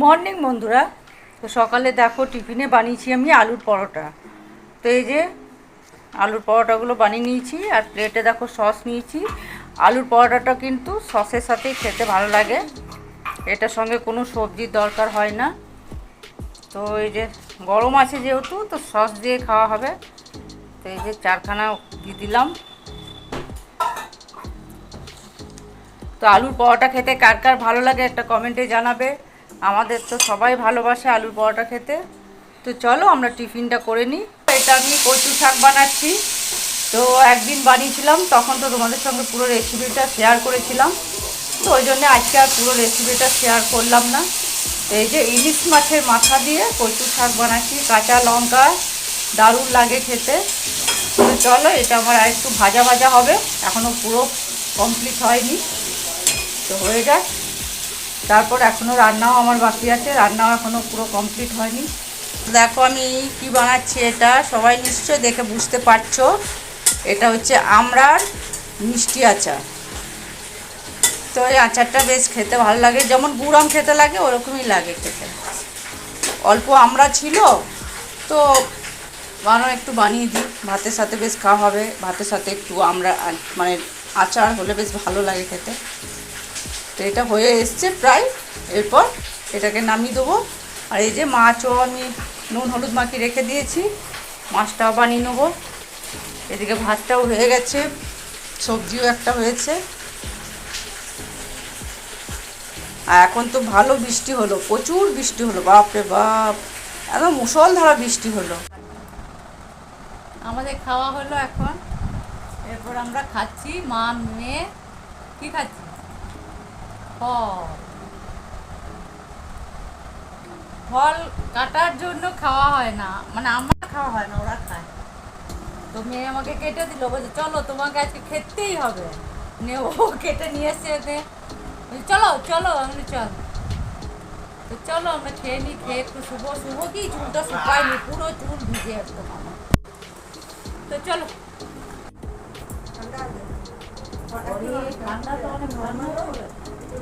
Morning বন্ধুরা। তো সকালে দেখো টিফিনে বানিয়েছি আমি আলুর পরোটা। তো এই যে আলুর পরোটাগুলো বানিয়ে নিয়েছি আর প্লেটে দেখো সস নিয়েছি। আলুর পরোটাটা কিন্তু সসের সাথেই খেতে ভালো লাগে। এটার সঙ্গে কোনো সবজির দরকার হয় না। তো এই যে গরম আছে যেহেতু, তো সস দিয়ে খাওয়া হবে। তো এই যে চারখানা দিয়ে দিলাম। তো আলুর পরোটা খেতে কার কার ভালো লাগে একটা কমেন্টে জানাবে। আমাদের তো সবাই ভালোবাসে আলুর পরোটা খেতে। তো চলো আমরা টিফিনটা করে নিই। এটা আমি কচু শাক বানাচ্ছি। তো একদিন বানিয়েছিলাম, তখন তো তোমাদের সঙ্গে পুরো রেসিপিটা শেয়ার করেছিলাম। তো ওই জন্য আজকে আর পুরো রেসিপিটা শেয়ার করলাম না। এই যে ইলিশ মাছের মাথা দিয়ে কচু শাক বানাচ্ছি, কাঁচা লঙ্কা, দারুণ লাগে খেতে। তো চলো, এটা আমার আর একটু ভাজা ভাজা হবে। এখনও পুরো কমপ্লিট হয়নি। তো হয়ে যাক। তারপর এখনও রান্নাও আমার বাকি আছে, রান্নাও এখনও পুরো কমপ্লিট হয়নি। দেখো আমি কি বানাচ্ছি এটা, সবাই নিশ্চয় দেখে বুঝতে পারছ। এটা হচ্ছে আমড়ার মিষ্টি আচার। তো এই আচারটা বেশ খেতে ভালো লাগে, যেমন গুড়াম খেতে লাগে, ওরকমই লাগে খেতে। অল্প আমড়া ছিল, তো বানানো একটু বানিয়ে দিই। ভাতের সাথে বেশ খাওয়া হবে, ভাতের সাথে একটু আমরা মানে আচার হলে বেশ ভালো লাগে খেতে। তো এটা হয়ে এসছে প্রায়। এরপর এটাকে নামিয়ে দেবো। আর এই যে মাছও আমি নুন হলুদ মাখিয়ে রেখে দিয়েছি। মাছটাও বানিয়ে নেব। এদিকে ভাতটাও হয়ে গেছে। সবজিও একটা হয়েছে। আর এখন তো ভালো বৃষ্টি হলো, প্রচুর বৃষ্টি হলো, বাপরে বাপ। একদম মুসলধারা বৃষ্টি হলো। আমাদের খাওয়া হলো এখন। এরপর আমরা খাচ্ছি, মা মেয়ে কি খাচ্ছি? ফল ফল কাটার জন্য খাওয়া হয় না। মানে আমার খাওয়া হয় না ওরা খায়। তো মেয়ে আমাকে কেটে দিল বলছে চলো তোমাকে আজকে খেতেই হবে। নে ও কেটে নিয়ে এসে এতে চলো চলো আমি চল। তো চলো আমরা খেয়ে নিই খেয়ে একটু শুভ শুভ কি? চুলটা শুকায়নি পুরো চুল ভিজে একদম আমার। তো চলো। ঠান্ডা তো অনেক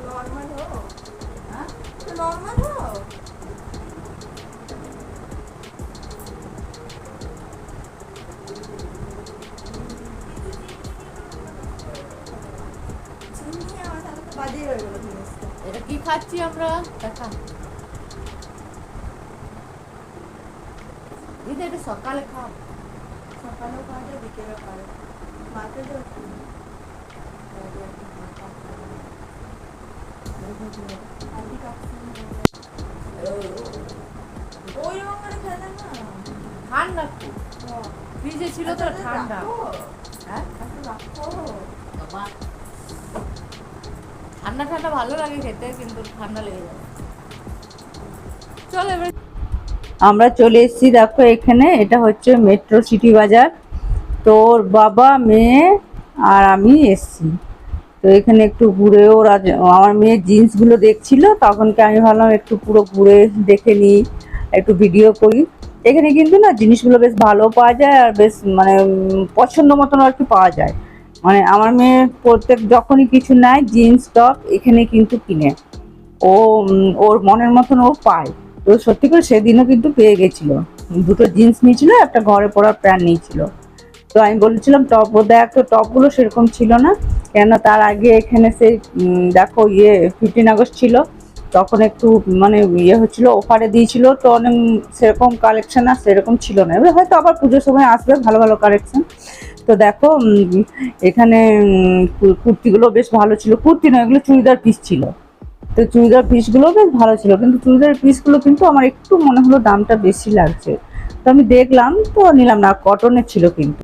ভয়ানক হবে। হ্যাঁ? এটা কি খাচ্ছি আমরা দেখা দিদি, এটা সকালে খাও সকালেও খাওয়া যায় বিকেলেও খাওয়া যায় মাকে ঠান্ডা ঠান্ডা ভালো লাগে খেতে কিন্তু ঠান্ডা লেগে যায় আমরা চলে এসেছি, দেখো এখানে, এটা হচ্ছে মেট্রো সিটি বাজার তোর বাবা, মেয়ে আর আমি এসছি। তো এখানে একটু ঘুরে ওরা আমার মেয়ে জিন্সগুলো দেখছিল, তখনকে আমি ভাবলাম একটু পুরো ঘুরে দেখে নিই, একটু ভিডিও করি। এখানে কিন্তু না জিনিসগুলো বেশ ভালো পাওয়া যায় আর বেশ মানে পছন্দ মতন আর কি পাওয়া যায়। মানে আমার মেয়ে প্রত্যেক যখনই কিছু নেয়, জিন্স, টপ, এখানে কিন্তু কিনে। ও ওর মনের মতন ও পায়। তো সত্যি করে সেদিনও কিন্তু পেয়ে গেছিল। দুটো জিন্স নিয়েছিল, একটা ঘরে পড়ার প্যান্ট নিয়েছিল। তো আমি বলেছিলাম, টপ দেখ টপগুলো সেরকম ছিল না। কেন তার আগে এখানে সেই দেখো ইয়ে ফিফটিন আগস্ট ছিল। তখন একটু মানে ইয়ে হচ্ছিল অফারে দিয়েছিল। তো অনেক সেরকম কালেকশন আর সেরকম ছিল না। এবার হয়তো আবার পুজোর সময় আসবে, ভালো ভালো কালেকশান তো দেখো এখানে কুর্তিগুলো বেশ ভালো ছিল। কুর্তি নয়, এগুলো চুড়িদার পিস ছিল। তো চুড়িদার পিসগুলো বেশ ভালো ছিল। কিন্তু চুড়িদার পিসগুলো কিন্তু আমার একটু মনে হলো দামটা বেশি লাগছে। তো আমি দেখলাম, তো নিলাম না কটনের ছিল কিন্তু।